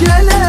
Rastgele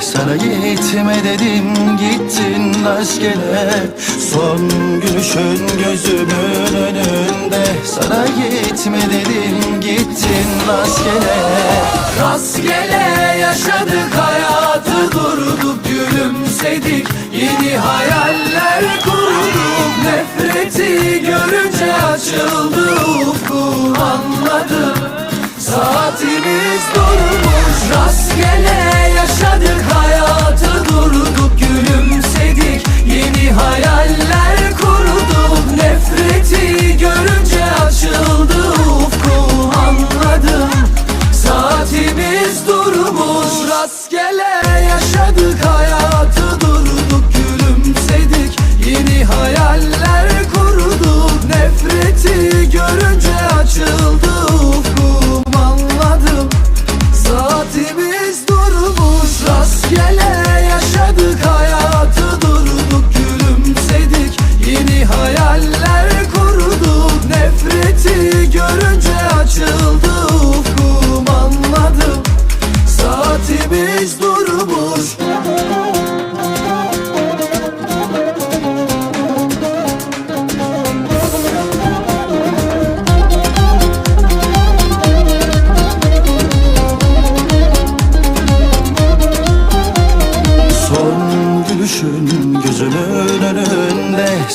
Sana gitme dedim gittin rastgele. Son gülüşün gözümün önünde. Sana gitme dedim gittin rastgele. Rastgele yaşadık hayatı durduk gülümsedik. Yeni hayaller kurduk nefreti görünce açıldı ufkum anladım Saatimiz durmuş. Rastgele yaşadık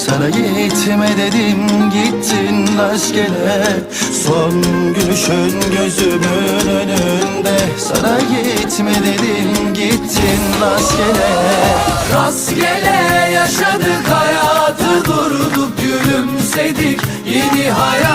Sana gitme dedim gittin rastgele. Son gülüşün gözümün önünde. Sana gitme dedim gittin rastgele. Rastgele yaşadık hayatı durduk gülümsedik. Yeni hayat